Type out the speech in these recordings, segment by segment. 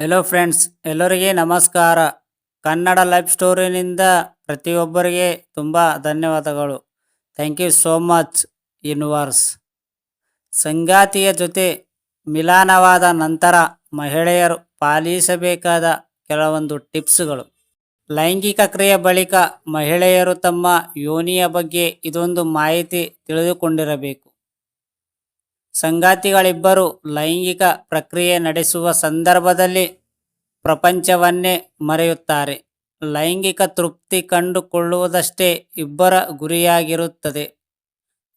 Hello friends ಎಲ್ಲರಿಗೆ ನಮಸ್ಕಾರ. Kannada life ಸ್ಟೋರಿನಿಂದ ಪ್ರತಿಯೊಬ್ಬರಿಗೆ ತುಂಬ ಧನ್ಯವಾದಗಳು. Thank you so much universe ಸಂಗಾತಿಯ ಜೊತೆ ಮಿಲಾನವಾದ ನಂತರ ಮಹಿಳೆಯರು ಪಾಲಿಸಬೇಕಾದ ಕೆಲವೊಂದು ಟಿಪ್ಸ್ಗಳು. ಲೈಂಗಿಕ ಕ್ರಿಯೆ ಬಳಿಕ ಮಹಿಳೆಯರು ತಮ್ಮ ಯೋನಿಯ ಬಗ್ಗೆ ಇದೊಂದು ಮಾಹಿತಿ ತಿಳಿದುಕೊಂಡಿರಬೇಕು. ಸಂಗಾತಿಗಳಿಬ್ಬರು ಲೈಂಗಿಕ ಪ್ರಕ್ರಿಯೆ ನಡೆಸುವ ಸಂದರ್ಭದಲ್ಲಿ ಪ್ರಪಂಚವನ್ನೇ ಮರೆಯುತ್ತಾರೆ. ಲೈಂಗಿಕ ತೃಪ್ತಿ ಕಂಡುಕೊಳ್ಳುವುದಷ್ಟೇ ಇಬ್ಬರ ಗುರಿಯಾಗಿರುತ್ತದೆ.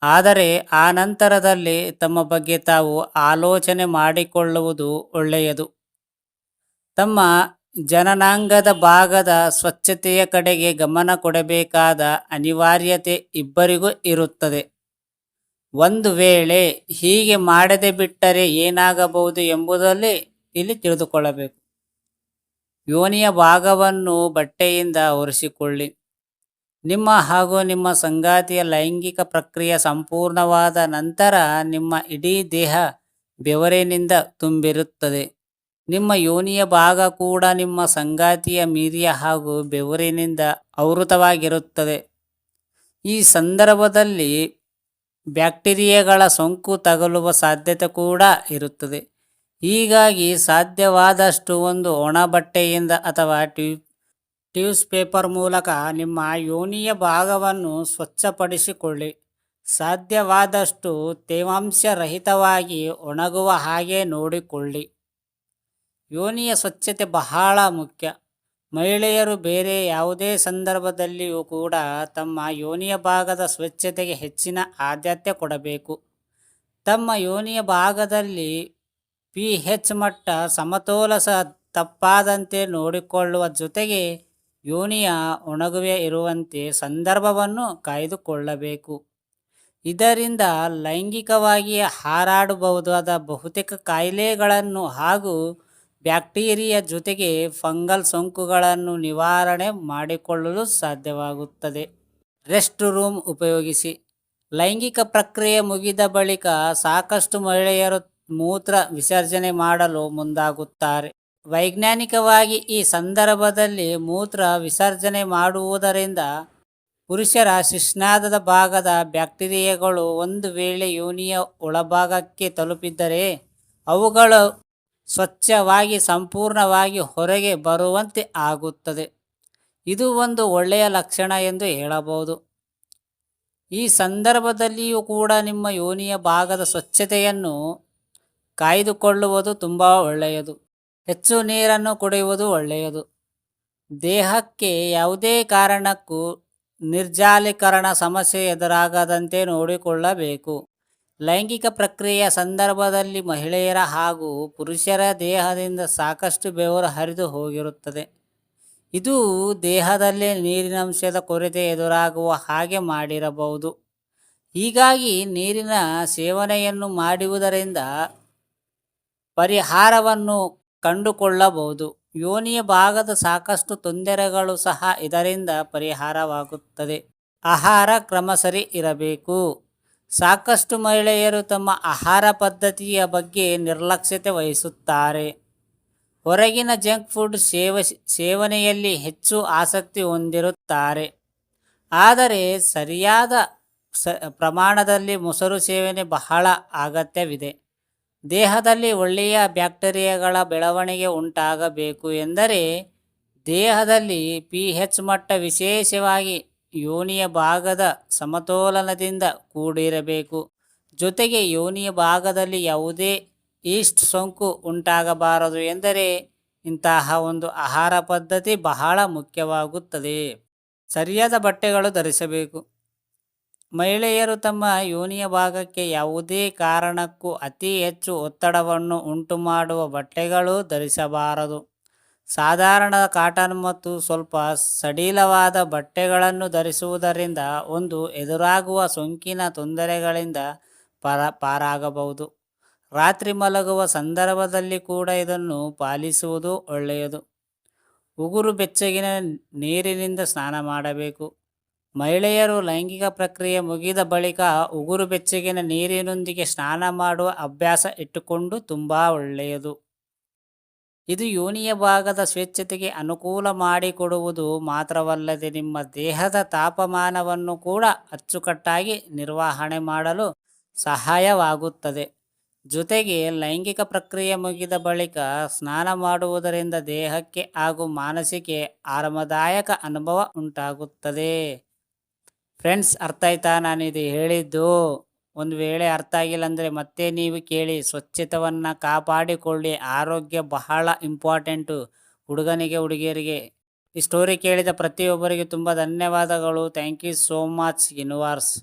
ಆದರೆ ಆ ನಂತರದಲ್ಲಿ ತಮ್ಮ ಬಗ್ಗೆ ತಾವು ಆಲೋಚನೆ ಮಾಡಿಕೊಳ್ಳುವುದು ಒಳ್ಳೆಯದು. ತಮ್ಮ ಜನನಾಂಗದ ಭಾಗದ ಸ್ವಚ್ಛತೆಯ ಕಡೆಗೆ ಗಮನ ಕೊಡಬೇಕಾದ ಅನಿವಾರ್ಯತೆ ಇಬ್ಬರಿಗೂ ಇರುತ್ತದೆ. ಒಂದು ವೇಳೆ ಹೀಗೆ ಮಾಡದೆ ಬಿಟ್ಟರೆ ಏನಾಗಬಹುದು ಎಂಬುದಲ್ಲಿ ಇಲ್ಲಿ ತಿಳಿದುಕೊಳ್ಳಬೇಕು. ಯೋನಿಯ ಭಾಗವನ್ನು ಬಟ್ಟೆಯಿಂದ ಒರೆಸಿಕೊಳ್ಳಿ. ನಿಮ್ಮ ಹಾಗೂ ನಿಮ್ಮ ಸಂಗಾತಿಯ ಲೈಂಗಿಕ ಪ್ರಕ್ರಿಯೆ ಸಂಪೂರ್ಣವಾದ ನಂತರ ನಿಮ್ಮ ಇಡೀ ದೇಹ ಬೆವರಿನಿಂದ ತುಂಬಿರುತ್ತದೆ. ನಿಮ್ಮ ಯೋನಿಯ ಭಾಗ ಕೂಡ ನಿಮ್ಮ ಸಂಗಾತಿಯ ಮೀರಿಯ ಹಾಗೂ ಬೆವರಿನಿಂದ ಆವೃತವಾಗಿರುತ್ತದೆ. ಈ ಸಂದರ್ಭದಲ್ಲಿ ಬ್ಯಾಕ್ಟೀರಿಯಾಗಳ ಸೋಂಕು ತಗಲುವ ಸಾಧ್ಯತೆ ಕೂಡ ಇರುತ್ತದೆ. ಹೀಗಾಗಿ ಸಾಧ್ಯವಾದಷ್ಟು ಒಂದು ಒಣ ಬಟ್ಟೆಯಿಂದ ಅಥವಾ ಟ್ಯೂ, ಟ್ಯೂಸ್ ಪೇಪರ್ ಮೂಲಕ ನಿಮ್ಮ ಯೋನಿಯ ಭಾಗವನ್ನು ಸ್ವಚ್ಛಪಡಿಸಿಕೊಳ್ಳಿ. ಸಾಧ್ಯವಾದಷ್ಟು ತೇವಾಂಶ ರಹಿತವಾಗಿ ಒಣಗುವ ಹಾಗೆ ನೋಡಿಕೊಳ್ಳಿ. ಯೋನಿಯ ಸ್ವಚ್ಛತೆ ಬಹಳ ಮುಖ್ಯ. ಮಹಿಳೆಯರು ಬೇರೆ ಯಾವುದೇ ಸಂದರ್ಭದಲ್ಲಿಯೂ ಕೂಡ ತಮ್ಮ ಯೋನಿಯ ಭಾಗದ ಸ್ವಚ್ಛತೆಗೆ ಹೆಚ್ಚಿನ ಆದ್ಯತೆ ಕೊಡಬೇಕು. ತಮ್ಮ ಯೋನಿಯ ಭಾಗದಲ್ಲಿ ಪಿ ಹೆಚ್ ಮಟ್ಟ ಸಮತೋಲ ತಪ್ಪಾದಂತೆ ನೋಡಿಕೊಳ್ಳುವ ಜೊತೆಗೆ ಯೋನಿಯ ಒಣಗುವೆ ಇರುವಂತೆ ಸಂದರ್ಭವನ್ನು ಕಾಯ್ದುಕೊಳ್ಳಬೇಕು. ಇದರಿಂದ ಲೈಂಗಿಕವಾಗಿ ಹಾರಾಡಬಹುದಾದ ಬಹುತೇಕ ಕಾಯಿಲೆಗಳನ್ನು ಹಾಗೂ ಬ್ಯಾಕ್ಟೀರಿಯಾ ಜೊತೆಗೆ ಫಂಗಲ್ ಸೋಂಕುಗಳನ್ನು ನಿವಾರಣೆ ಮಾಡಿಕೊಳ್ಳಲು ಸಾಧ್ಯವಾಗುತ್ತದೆ. ರೆಸ್ಟ್ ರೂಮ್ ಉಪಯೋಗಿಸಿ. ಲೈಂಗಿಕ ಪ್ರಕ್ರಿಯೆ ಮುಗಿದ ಬಳಿಕ ಸಾಕಷ್ಟು ಮಹಿಳೆಯರು ಮೂತ್ರ ವಿಸರ್ಜನೆ ಮಾಡಲು ಮುಂದಾಗುತ್ತಾರೆ. ವೈಜ್ಞಾನಿಕವಾಗಿ ಈ ಸಂದರ್ಭದಲ್ಲಿ ಮೂತ್ರ ವಿಸರ್ಜನೆ ಮಾಡುವುದರಿಂದ ಪುರುಷರ ಶಿಶ್ನಾದದ ಭಾಗದ ಬ್ಯಾಕ್ಟೀರಿಯಾಗಳು ಒಂದು ವೇಳೆ ಯೋನಿಯ ಒಳಭಾಗಕ್ಕೆ ತಲುಪಿದ್ದರೆ ಅವುಗಳು ಸ್ವಚ್ಛವಾಗಿ ಸಂಪೂರ್ಣವಾಗಿ ಹೊರಗೆ ಬರುವಂತೆ ಆಗುತ್ತದೆ. ಇದು ಒಂದು ಒಳ್ಳೆಯ ಲಕ್ಷಣ ಎಂದು ಹೇಳಬಹುದು. ಈ ಸಂದರ್ಭದಲ್ಲಿಯೂ ಕೂಡ ನಿಮ್ಮ ಯೋನಿಯ ಭಾಗದ ಸ್ವಚ್ಛತೆಯನ್ನು ಕಾಯ್ದುಕೊಳ್ಳುವುದು ತುಂಬ ಒಳ್ಳೆಯದು. ಹೆಚ್ಚು ನೀರನ್ನು ಕುಡಿಯುವುದು ಒಳ್ಳೆಯದು. ದೇಹಕ್ಕೆ ಯಾವುದೇ ಕಾರಣಕ್ಕೂ ನಿರ್ಜಾಲೀಕರಣ ಸಮಸ್ಯೆ ಎದುರಾಗದಂತೆ ನೋಡಿಕೊಳ್ಳಬೇಕು. ಲೈಂಗಿಕ ಪ್ರಕ್ರಿಯೆಯ ಸಂದರ್ಭದಲ್ಲಿ ಮಹಿಳೆಯರ ಹಾಗೂ ಪುರುಷರ ದೇಹದಿಂದ ಸಾಕಷ್ಟು ಬೆವರು ಹರಿದು ಹೋಗಿರುತ್ತದೆ. ಇದು ದೇಹದಲ್ಲಿ ನೀರಿನಂಶದ ಕೊರತೆ ಎದುರಾಗುವ ಹಾಗೆ ಮಾಡಿರಬಹುದು. ಹೀಗಾಗಿ ನೀರಿನ ಸೇವನೆಯನ್ನು ಮಾಡುವುದರಿಂದ ಪರಿಹಾರವನ್ನು ಕಂಡುಕೊಳ್ಳಬಹುದು. ಯೋನಿಯ ಭಾಗದ ಸಾಕಷ್ಟು ತೊಂದರೆಗಳು ಸಹ ಇದರಿಂದ ಪರಿಹಾರವಾಗುತ್ತದೆ. ಆಹಾರ ಕ್ರಮ ಸರಿ ಇರಬೇಕು. ಸಾಕಷ್ಟು ಮಹಿಳೆಯರು ತಮ್ಮ ಆಹಾರ ಪದ್ಧತಿಯ ಬಗ್ಗೆ ನಿರ್ಲಕ್ಷ್ಯತೆ ವಹಿಸುತ್ತಾರೆ. ಹೊರಗಿನ ಜಂಕ್ ಫುಡ್ ಸೇವ, ಸೇವನೆಯಲ್ಲಿ ಹೆಚ್ಚು ಆಸಕ್ತಿ ಹೊಂದಿರುತ್ತಾರೆ. ಆದರೆ ಸರಿಯಾದ ಸ, ಪ್ರಮಾಣದಲ್ಲಿ ಮೊಸರು ಸೇವನೆ ಬಹಳ ಅಗತ್ಯವಿದೆ. ದೇಹದಲ್ಲಿ ಒಳ್ಳೆಯ ಬ್ಯಾಕ್ಟೀರಿಯಾಗಳ ಬೆಳವಣಿಗೆ ಉಂಟಾಗಬೇಕು ಎಂದರೆ ದೇಹದಲ್ಲಿ ಪಿ ಹೆಚ್ ಮಟ್ಟ ವಿಶೇಷವಾಗಿ ಯೋನಿಯ ಭಾಗದ ಸಮತೋಲನದಿಂದ ಕೂಡಿರಬೇಕು. ಜೊತೆಗೆ ಯೋನಿಯ ಭಾಗದಲ್ಲಿ ಯಾವುದೇ ಈಸ್ಟ್ ಸೋಂಕು ಉಂಟಾಗಬಾರದು ಎಂದರೆ ಇಂತಹ ಒಂದು ಆಹಾರ ಪದ್ಧತಿ ಬಹಳ ಮುಖ್ಯವಾಗುತ್ತದೆ. ಸರಿಯಾದ ಬಟ್ಟೆಗಳು ಧರಿಸಬೇಕು. ಮಹಿಳೆಯರು ತಮ್ಮ ಯೋನಿಯ ಭಾಗಕ್ಕೆ ಯಾವುದೇ ಕಾರಣಕ್ಕೂ ಅತಿ ಹೆಚ್ಚು ಒತ್ತಡವನ್ನು ಉಂಟು ಮಾಡುವ ಬಟ್ಟೆಗಳು ಧರಿಸಬಾರದು. ಸಾಧಾರಣ ಕಾಟನ್ ಮತ್ತು ಸ್ವಲ್ಪ ಸಡಿಲವಾದ ಬಟ್ಟೆಗಳನ್ನು ಧರಿಸುವುದರಿಂದ ಒಂದು ಎದುರಾಗುವ ಸೋಂಕಿನ ತೊಂದರೆಗಳಿಂದ ಪರ ಪಾರಾಗಬಹುದು. ರಾತ್ರಿ ಮಲಗುವ ಸಂದರ್ಭದಲ್ಲಿ ಕೂಡ ಇದನ್ನು ಪಾಲಿಸುವುದು ಒಳ್ಳೆಯದು. ಉಗುರು ಬೆಚ್ಚಗಿನ ನೀರಿನಿಂದ ಸ್ನಾನ ಮಾಡಬೇಕು. ಮಹಿಳೆಯರು ಲೈಂಗಿಕ ಪ್ರಕ್ರಿಯೆ ಮುಗಿದ ಬಳಿಕ ಉಗುರು ಬೆಚ್ಚಗಿನ ನೀರಿನೊಂದಿಗೆ ಸ್ನಾನ ಮಾಡುವ ಅಭ್ಯಾಸ ಇಟ್ಟುಕೊಂಡು ತುಂಬ ಒಳ್ಳೆಯದು. ಇದು ಯೋನಿಯ ಭಾಗದ ಸ್ವಚ್ಛತೆಗೆ ಅನುಕೂಲ ಮಾಡಿಕೊಡುವುದು ಮಾತ್ರವಲ್ಲದೆ ನಿಮ್ಮ ದೇಹದ ತಾಪಮಾನವನ್ನು ಕೂಡ ಅಚ್ಚುಕಟ್ಟಾಗಿ ನಿರ್ವಹಣೆ ಮಾಡಲು ಸಹಾಯವಾಗುತ್ತದೆ. ಜೊತೆಗೆ ಲೈಂಗಿಕ ಪ್ರಕ್ರಿಯೆ ಮುಗಿದ ಬಳಿಕ ಸ್ನಾನ ಮಾಡುವುದರಿಂದ ದೇಹಕ್ಕೆ ಹಾಗೂ ಮಾನಸಿಕೆ ಆರಾಮದಾಯಕ ಅನುಭವ ಉಂಟಾಗುತ್ತದೆ. ಫ್ರೆಂಡ್ಸ್ ಅರ್ಥ ಆಯ್ತಾ ನಾನಿದು ಹೇಳಿದ್ದು. ಒಂದು ವೇಳೆ ಅರ್ಥ ಆಗಿಲ್ಲ ಅಂದರೆ ಮತ್ತೆ ನೀವು ಕೇಳಿ, ಸ್ವಚ್ಛತವನ್ನು ಕಾಪಾಡಿಕೊಳ್ಳಿ. ಆರೋಗ್ಯ ಬಹಳ ಇಂಪಾರ್ಟೆಂಟು ಹುಡುಗನಿಗೆ, ಹುಡುಗಿಯರಿಗೆ. ಈ ಸ್ಟೋರಿ ಕೇಳಿದ ಪ್ರತಿಯೊಬ್ಬರಿಗೆ ತುಂಬ ಧನ್ಯವಾದಗಳು. Thank you so much universe